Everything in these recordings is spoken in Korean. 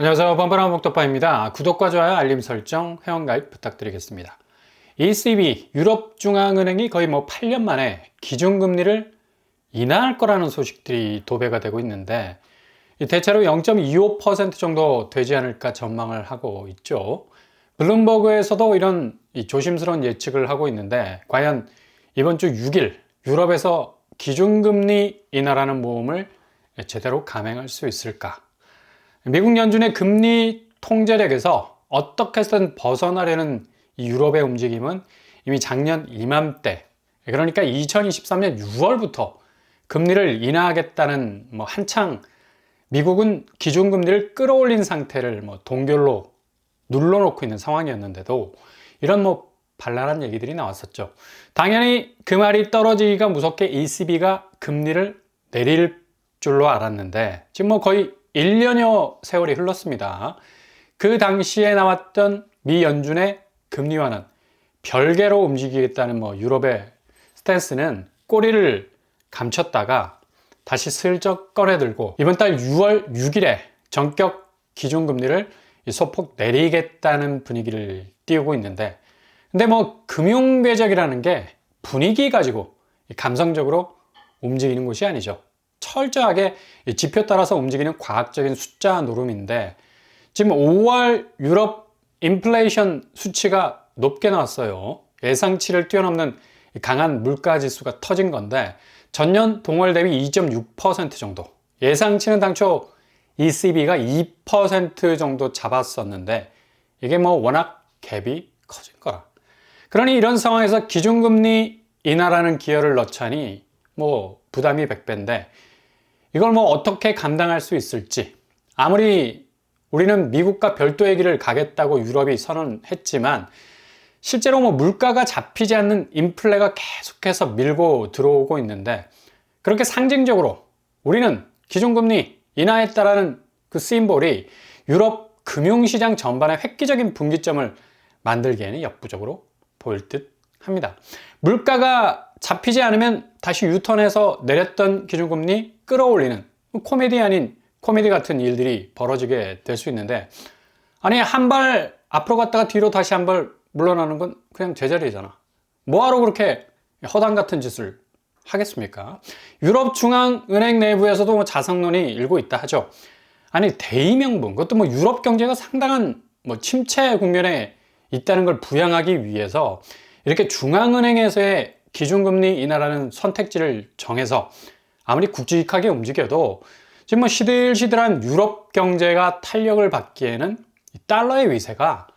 안녕하세요. 번번한 목도파입니다. 구독과 좋아요, 알림 설정, 회원가입 부탁드리겠습니다. ECB, 유럽중앙은행이 거의 뭐 8년 만에 기준금리를 인하할 거라는 소식들이 도배가 되고 있는데 대체로 0.25% 정도 되지 않을까 전망을 하고 있죠. 블룸버그에서도 이런 조심스러운 예측을 하고 있는데 과연 이번 주 6일 유럽에서 기준금리 인하라는 모험을 제대로 감행할 수 있을까? 미국 연준의 금리 통제력에서 어떻게 든 벗어나려는 이 유럽의 움직임은 이미 작년 이맘때 그러니까 2023년 6월부터 금리를 인하하겠다는 뭐 한창 미국은 기준금리를 끌어올린 상태를 뭐 동결로 눌러놓고 있는 상황이었는데도 이런 뭐 발랄한 얘기들이 나왔었죠. 당연히 그 말이 떨어지기가 무섭게 ECB가 금리를 내릴 줄로 알았는데 지금 뭐 거의 1년여 세월이 흘렀습니다. 그 당시에 나왔던 미 연준의 금리 완은 별개로 움직이겠다는 뭐 유럽의 스탠스는 꼬리를 감췄다가 다시 슬쩍 꺼내들고 이번 달 6월 6일에 전격 기준금리를 소폭 내리겠다는 분위기를 띄우고 있는데 근데 뭐 금융 궤적이라는 게 분위기 가지고 감성적으로 움직이는 곳이 아니죠. 철저하게 지표 따라서 움직이는 과학적인 숫자 노름인데 지금 5월 유럽 인플레이션 수치가 높게 나왔어요. 예상치를 뛰어넘는 강한 물가 지수가 터진 건데 전년 동월 대비 2.6% 정도. 예상치는 당초 ECB가 2% 정도 잡았었는데 이게 뭐 워낙 갭이 커진 거라. 그러니 이런 상황에서 기준금리 인하라는 기여를 넣자니 뭐 부담이 100배인데 이걸 뭐 어떻게 감당할 수 있을지 아무리 우리는 미국과 별도의 길을 가겠다고 유럽이 선언했지만 실제로 뭐 물가가 잡히지 않는 인플레가 계속해서 밀고 들어오고 있는데 그렇게 상징적으로 우리는 기준금리 인하했다라는 그 심볼이 유럽 금융시장 전반의 획기적인 분기점을 만들기에는 역부족으로 보일 듯 합니다. 물가가 잡히지 않으면 다시 유턴해서 내렸던 기준금리 끌어올리는 코미디 아닌 코미디 같은 일들이 벌어지게 될 수 있는데 아니 한 발 앞으로 갔다가 뒤로 다시 한 발 물러나는 건 그냥 제자리잖아. 뭐하러 그렇게 허당 같은 짓을 하겠습니까? 유럽 중앙은행 내부에서도 뭐 자성론이 일고 있다 하죠. 아니 대의명분 그것도 뭐 유럽 경제가 상당한 뭐 침체 국면에 있다는 걸 부양하기 위해서 이렇게 중앙은행에서의 기준금리 인하라는 선택지를 정해서 아무리 굵직하게 움직여도 지금 뭐 시들시들한 유럽 경제가 탄력을 받기에는 달러의 위세가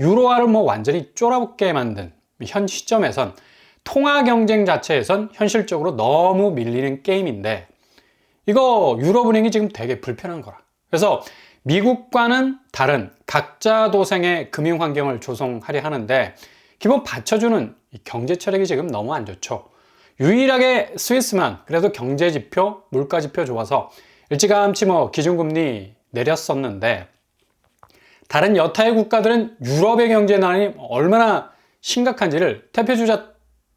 유로화를 뭐 완전히 쫄아붙게 만든 현 시점에선 통화 경쟁 자체에선 현실적으로 너무 밀리는 게임인데 이거 유럽은행이 지금 되게 불편한 거라. 그래서 미국과는 다른 각자 도생의 금융 환경을 조성하려 하는데 기본 받쳐주는 경제 체력이 지금 너무 안 좋죠. 유일하게 스위스만 그래도 경제 지표, 물가 지표 좋아서 일찌감치 뭐 기준금리 내렸었는데 다른 여타의 국가들은 유럽의 경제난이 얼마나 심각한지를 대표주자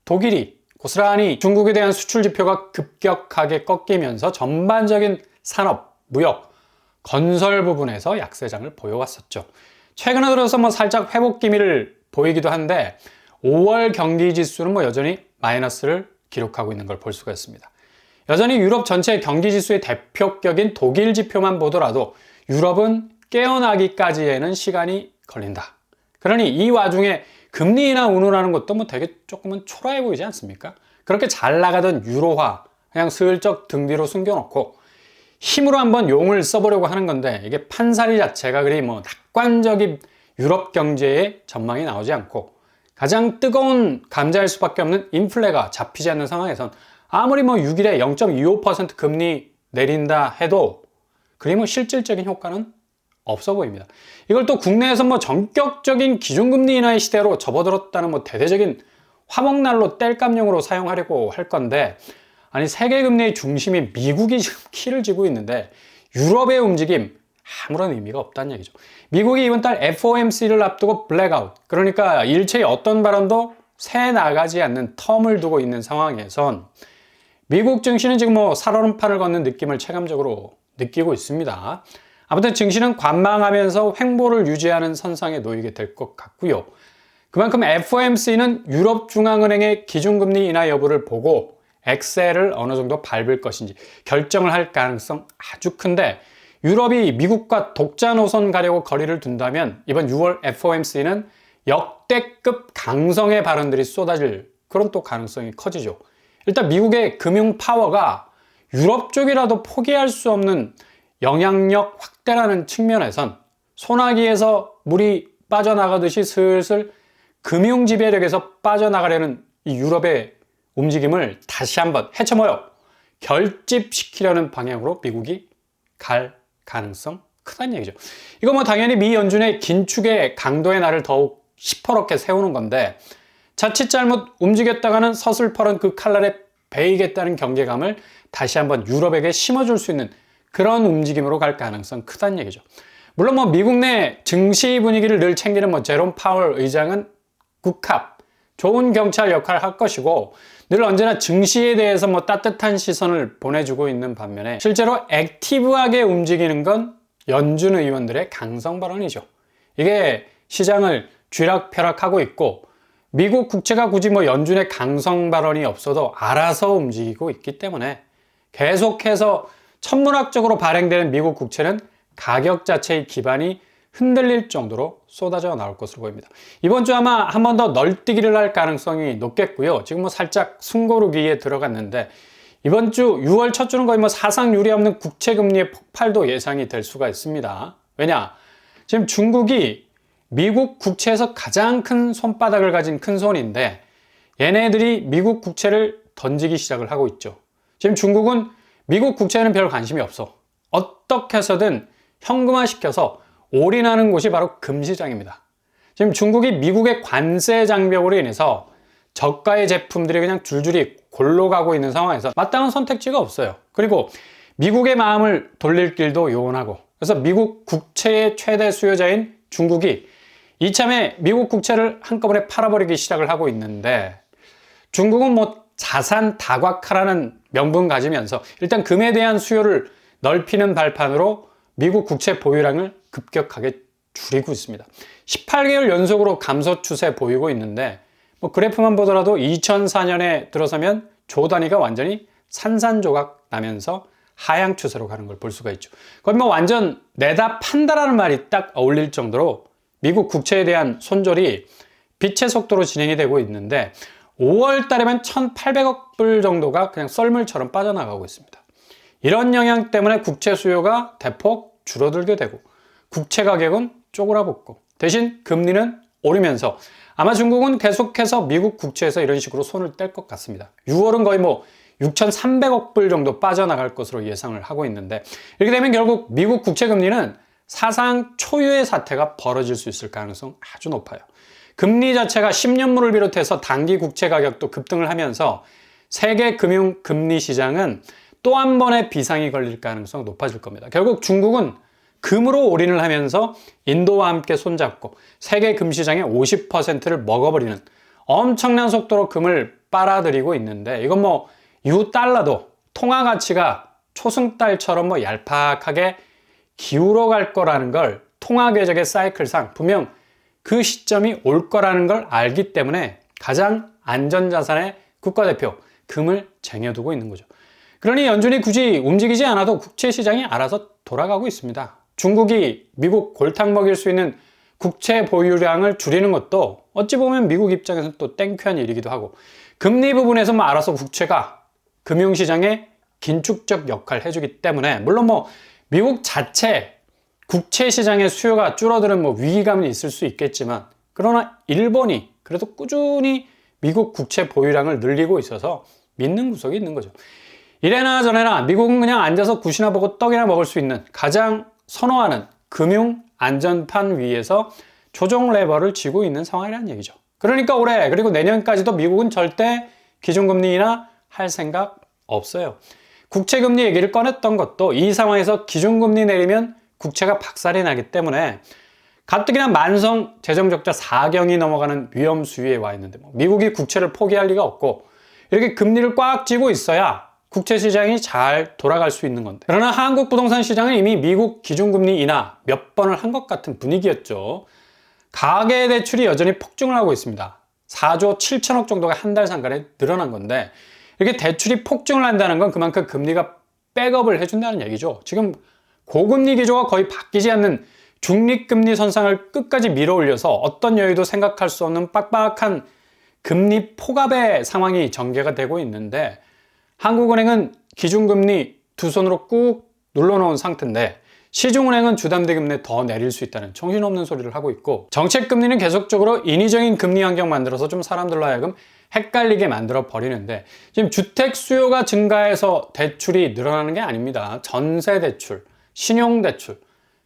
독일이 고스란히 중국에 대한 수출 지표가 급격하게 꺾이면서 전반적인 산업, 무역, 건설 부분에서 약세장을 보여왔었죠. 최근에 들어서 뭐 살짝 회복 기미를 보이기도 한데 5월 경기 지수는 뭐 여전히 마이너스를 기록하고 있는 걸 볼 수가 있습니다. 여전히 유럽 전체 경기 지수의 대표격인 독일 지표만 보더라도 유럽은 깨어나기까지에는 시간이 걸린다. 그러니 이 와중에 금리 인하 운운하는 것도 뭐 되게 조금은 초라해 보이지 않습니까? 그렇게 잘 나가던 유로화 그냥 슬쩍 등 뒤로 숨겨놓고 힘으로 한번 용을 써보려고 하는 건데 이게 판사리 자체가 그리 뭐 낙관적인 유럽 경제의 전망이 나오지 않고 가장 뜨거운 감자일 수밖에 없는 인플레가 잡히지 않는 상황에선 아무리 뭐 6일에 0.25% 금리 내린다 해도 그리 뭐 실질적인 효과는 없어 보입니다. 이걸 또 국내에서 뭐 전격적인 기준금리 인하의 시대로 접어들었다는 뭐 대대적인 화목난로 뗄감용으로 사용하려고 할 건데 아니 세계 금리의 중심이 미국이 지금 키를 쥐고 있는데 유럽의 움직임 아무런 의미가 없다는 얘기죠. 미국이 이번 달 FOMC를 앞두고 블랙아웃 그러니까 일체의 어떤 발언도 새 나가지 않는 텀을 두고 있는 상황에선 미국 증시는 지금 뭐 살얼음판을 걷는 느낌을 체감적으로 느끼고 있습니다. 아무튼 증시는 관망하면서 횡보를 유지하는 선상에 놓이게 될 것 같고요. 그만큼 FOMC는 유럽 중앙은행의 기준금리 인하 여부를 보고 엑셀을 어느 정도 밟을 것인지 결정을 할 가능성 아주 큰데 유럽이 미국과 독자 노선 가려고 거리를 둔다면 이번 6월 FOMC는 역대급 강성의 발언들이 쏟아질 그런 또 가능성이 커지죠. 일단 미국의 금융 파워가 유럽 쪽이라도 포기할 수 없는 영향력 확대라는 측면에선 소나기에서 물이 빠져나가듯이 슬슬 금융 지배력에서 빠져나가려는 이 유럽의 움직임을 다시 한번 헤쳐모여 결집시키려는 방향으로 미국이 갈 가능성 크다는 얘기죠. 이거 뭐 당연히 미 연준의 긴축의 강도의 날을 더욱 시퍼렇게 세우는 건데 자칫 잘못 움직였다가는 서슬퍼런 그 칼날에 베이겠다는 경계감을 다시 한번 유럽에게 심어줄 수 있는 그런 움직임으로 갈 가능성 크다는 얘기죠. 물론 뭐 미국 내 증시 분위기를 늘 챙기는 뭐 제롬 파월 의장은 국합, 좋은 경찰 역할을 할 것이고 늘 언제나 증시에 대해서 뭐 따뜻한 시선을 보내주고 있는 반면에 실제로 액티브하게 움직이는 건 연준 의원들의 강성 발언이죠. 이게 시장을 쥐락펴락하고 있고 미국 국채가 굳이 뭐 연준의 강성 발언이 없어도 알아서 움직이고 있기 때문에 계속해서 천문학적으로 발행되는 미국 국채는 가격 자체의 기반이 흔들릴 정도로 쏟아져 나올 것으로 보입니다. 이번 주 아마 한 번 더 널뛰기를 할 가능성이 높겠고요. 지금 뭐 살짝 숨고르기에 들어갔는데 이번 주 6월 첫 주는 거의 뭐 사상 유례 없는 국채 금리의 폭발도 예상이 될 수가 있습니다. 왜냐? 지금 중국이 미국 국채에서 가장 큰 손바닥을 가진 큰 손인데 얘네들이 미국 국채를 던지기 시작을 하고 있죠. 지금 중국은 미국 국채에는 별 관심이 없어. 어떻게 해서든 현금화 시켜서 올인하는 곳이 바로 금시장입니다. 지금 중국이 미국의 관세 장벽으로 인해서 저가의 제품들이 그냥 줄줄이 골로 가고 있는 상황에서 마땅한 선택지가 없어요. 그리고 미국의 마음을 돌릴 길도 요원하고 그래서 미국 국채의 최대 수요자인 중국이 이참에 미국 국채를 한꺼번에 팔아버리기 시작을 하고 있는데 중국은 뭐 자산 다각화라는 명분 가지면서 일단 금에 대한 수요를 넓히는 발판으로 미국 국채 보유량을 급격하게 줄이고 있습니다. 18개월 연속으로 감소 추세 보이고 있는데 뭐 그래프만 보더라도 2004년에 들어서면 조 단위가 완전히 산산조각 나면서 하향 추세로 가는 걸 볼 수가 있죠. 거의 뭐 완전 내다 판다라는 말이 딱 어울릴 정도로 미국 국채에 대한 손절이 빛의 속도로 진행이 되고 있는데 5월 달에만 1,800억 불 정도가 그냥 썰물처럼 빠져나가고 있습니다. 이런 영향 때문에 국채 수요가 대폭 줄어들게 되고 국채 가격은 쪼그라붙고 대신 금리는 오르면서 아마 중국은 계속해서 미국 국채에서 이런 식으로 손을 뗄 것 같습니다. 6월은 거의 뭐 6,300억 불 정도 빠져나갈 것으로 예상을 하고 있는데 이렇게 되면 결국 미국 국채 금리는 사상 초유의 사태가 벌어질 수 있을 가능성 아주 높아요. 금리 자체가 10년물을 비롯해서 단기 국채 가격도 급등을 하면서 세계 금융 금리 시장은 또 한 번의 비상이 걸릴 가능성 높아질 겁니다. 결국 중국은 금으로 올인을 하면서 인도와 함께 손잡고 세계 금시장의 50%를 먹어버리는 엄청난 속도로 금을 빨아들이고 있는데 이건 뭐 유달러도 통화 가치가 초승달처럼 뭐 얄팍하게 기울어 갈 거라는 걸 통화 궤적의 사이클상 분명 그 시점이 올 거라는 걸 알기 때문에 가장 안전자산의 국가대표 금을 쟁여두고 있는 거죠. 그러니 연준이 굳이 움직이지 않아도 국채 시장이 알아서 돌아가고 있습니다. 중국이 미국 골탕 먹일 수 있는 국채 보유량을 줄이는 것도 어찌 보면 미국 입장에서는 또 땡큐한 일이기도 하고 금리 부분에서 뭐 알아서 국채가 금융시장에 긴축적 역할을 해주기 때문에 물론 뭐 미국 자체 국채 시장의 수요가 줄어드는 뭐 위기감은 있을 수 있겠지만 그러나 일본이 그래도 꾸준히 미국 국채 보유량을 늘리고 있어서 믿는 구석이 있는 거죠. 이래나 저래나 미국은 그냥 앉아서 굿이나 보고 떡이나 먹을 수 있는 가장 선호하는 금융 안전판 위에서 조정 레버를 쥐고 있는 상황이라는 얘기죠. 그러니까 올해 그리고 내년까지도 미국은 절대 기준금리 인하 할 생각 없어요. 국채금리 얘기를 꺼냈던 것도 이 상황에서 기준금리 내리면 국채가 박살이 나기 때문에 가뜩이나 만성 재정적자 4경이 넘어가는 위험 수위에 와 있는데 뭐 미국이 국채를 포기할 리가 없고 이렇게 금리를 꽉 쥐고 있어야 국채 시장이 잘 돌아갈 수 있는 건데. 그러나 한국 부동산 시장은 이미 미국 기준금리 인하 몇 번을 한 것 같은 분위기였죠. 가계 대출이 여전히 폭증을 하고 있습니다. 4조 7천억 정도가 한 달 상간에 늘어난 건데 이렇게 대출이 폭증을 한다는 건 그만큼 금리가 백업을 해준다는 얘기죠. 지금 고금리 기조가 거의 바뀌지 않는 중립금리 선상을 끝까지 밀어 올려서 어떤 여유도 생각할 수 없는 빡빡한 금리 폭압의 상황이 전개가 되고 있는데 한국은행은 기준금리 두 손으로 꾹 눌러놓은 상태인데 시중은행은 주담대 금리 더 내릴 수 있다는 정신없는 소리를 하고 있고 정책금리는 계속적으로 인위적인 금리 환경 만들어서 좀 사람들로 하여금 헷갈리게 만들어 버리는데 지금 주택 수요가 증가해서 대출이 늘어나는 게 아닙니다. 전세 대출, 신용 대출,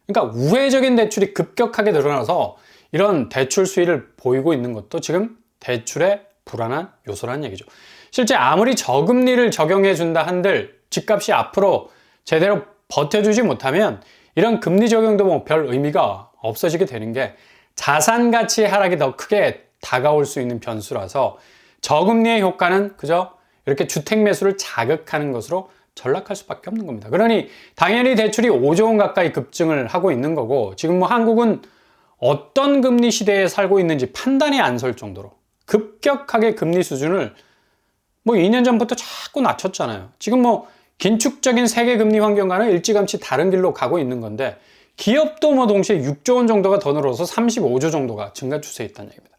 그러니까 우회적인 대출이 급격하게 늘어나서 이런 대출 수위를 보이고 있는 것도 지금 대출의 불안한 요소라는 얘기죠. 실제 아무리 저금리를 적용해 준다 한들 집값이 앞으로 제대로 버텨주지 못하면 이런 금리 적용도 뭐 별 의미가 없어지게 되는 게 자산 가치 하락이 더 크게 다가올 수 있는 변수라서 저금리의 효과는 그저 이렇게 주택 매수를 자극하는 것으로 전락할 수밖에 없는 겁니다. 그러니 당연히 대출이 5조 원 가까이 급증을 하고 있는 거고 지금 뭐 한국은 어떤 금리 시대에 살고 있는지 판단이 안 설 정도로 급격하게 금리 수준을 뭐 2년 전부터 자꾸 낮췄잖아요. 지금 뭐 긴축적인 세계 금리 환경과는 일찌감치 다른 길로 가고 있는 건데 기업도 뭐 동시에 6조 원 정도가 더 늘어서 35조 정도가 증가 추세에 있다는 얘기입니다.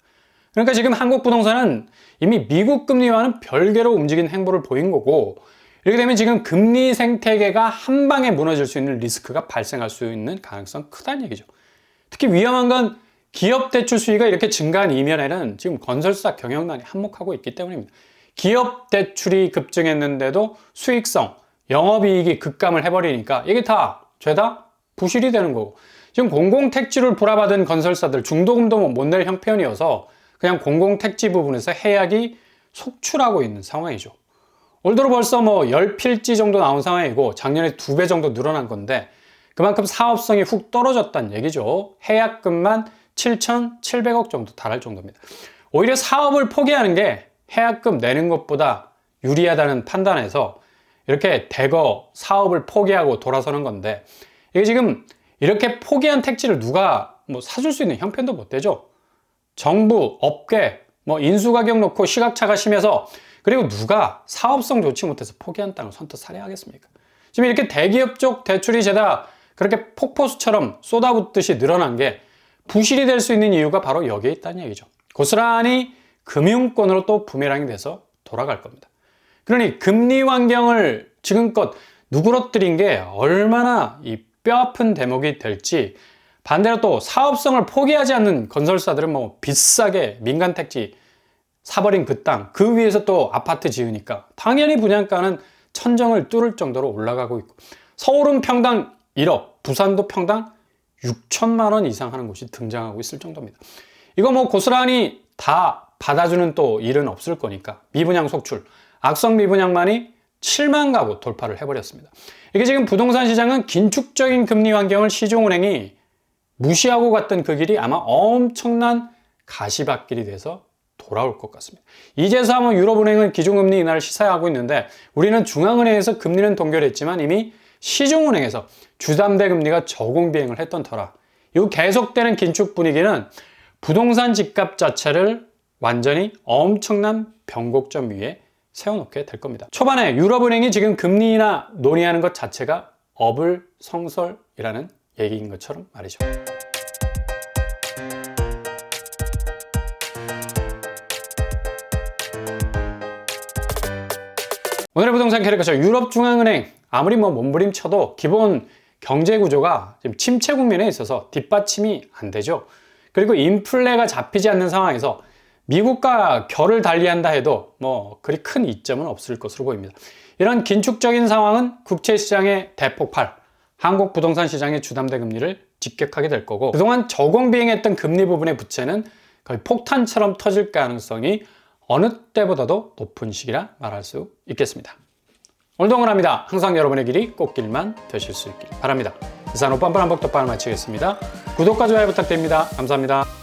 그러니까 지금 한국 부동산은 이미 미국 금리와는 별개로 움직인 행보를 보인 거고 이렇게 되면 지금 금리 생태계가 한 방에 무너질 수 있는 리스크가 발생할 수 있는 가능성 크다는 얘기죠. 특히 위험한 건 기업 대출 수위가 이렇게 증가한 이면에는 지금 건설사 경영난이 한몫하고 있기 때문입니다. 기업 대출이 급증했는데도 수익성, 영업이익이 급감을 해버리니까 이게 다 죄다 부실이 되는 거고 지금 공공택지를 불화받은 건설사들 중도금도 못 낼 형편이어서 그냥 공공택지 부분에서 해약이 속출하고 있는 상황이죠. 올 들어 벌써 뭐 10필지 정도 나온 상황이고 작년에 두 배 정도 늘어난 건데 그만큼 사업성이 훅 떨어졌다는 얘기죠. 해약금만 7,700억 정도 달할 정도입니다. 오히려 사업을 포기하는 게 해약금 내는 것보다 유리하다는 판단에서 이렇게 대거 사업을 포기하고 돌아서는 건데 이게 지금 이렇게 포기한 택지를 누가 뭐 사줄 수 있는 형편도 못 되죠. 정부, 업계, 뭐 인수가격 놓고 시각차가 심해서 그리고 누가 사업성 좋지 못해서 포기한 땅을 선뜻 살해하겠습니까? 지금 이렇게 대기업 쪽 대출이 죄다 그렇게 폭포수처럼 쏟아붓듯이 늘어난 게 부실이 될 수 있는 이유가 바로 여기에 있다는 얘기죠. 고스란히 금융권으로 또 부메랑이 돼서 돌아갈 겁니다. 그러니 금리 환경을 지금껏 누그러뜨린 게 얼마나 이 뼈아픈 대목이 될지 반대로 또 사업성을 포기하지 않는 건설사들은 뭐 비싸게 민간 택지 사버린 그 땅, 그 위에서 또 아파트 지으니까 당연히 분양가는 천정을 뚫을 정도로 올라가고 있고 서울은 평당 1억, 부산도 평당 6천만 원 이상 하는 곳이 등장하고 있을 정도입니다. 이거 뭐 고스란히 다 받아주는 또 일은 없을 거니까 미분양 속출, 악성 미분양만이 7만 가구 돌파를 해버렸습니다. 이게 지금 부동산 시장은 긴축적인 금리 환경을 시중은행이 무시하고 갔던 그 길이 아마 엄청난 가시밭길이 돼서 돌아올 것 같습니다. 이제서 아마 유럽은행은 기준금리 인하를 시사하고 있는데 우리는 중앙은행에서 금리는 동결했지만 이미 시중은행에서 주담대 금리가 저공 비행을 했던 터라 이 계속되는 긴축 분위기는 부동산 집값 자체를 완전히 엄청난 변곡점 위에 세워놓게 될 겁니다. 초반에 유럽은행이 지금 금리 인하 논의하는 것 자체가 어불성설이라는 얘기인 것처럼 말이죠. 오늘의 부동산 캐릭터죠. 유럽중앙은행 아무리 뭐 몸부림쳐도 기본 경제 구조가 지금 침체 국면에 있어서 뒷받침이 안 되죠. 그리고 인플레가 잡히지 않는 상황에서 미국과 결을 달리한다 해도 뭐 그리 큰 이점은 없을 것으로 보입니다. 이런 긴축적인 상황은 국채 시장의 대폭발, 한국 부동산 시장의 주담대 금리를 직격하게 될 거고 그동안 저공 비행했던 금리 부분의 부채는 거의 폭탄처럼 터질 가능성이 어느 때보다도 높은 시기라 말할 수 있겠습니다. 오늘도 응원합니다. 항상 여러분의 길이 꽃길만 되실 수 있길 바랍니다. 이상 오빤 한복덕방을 마치겠습니다. 구독과 좋아요 부탁드립니다. 감사합니다.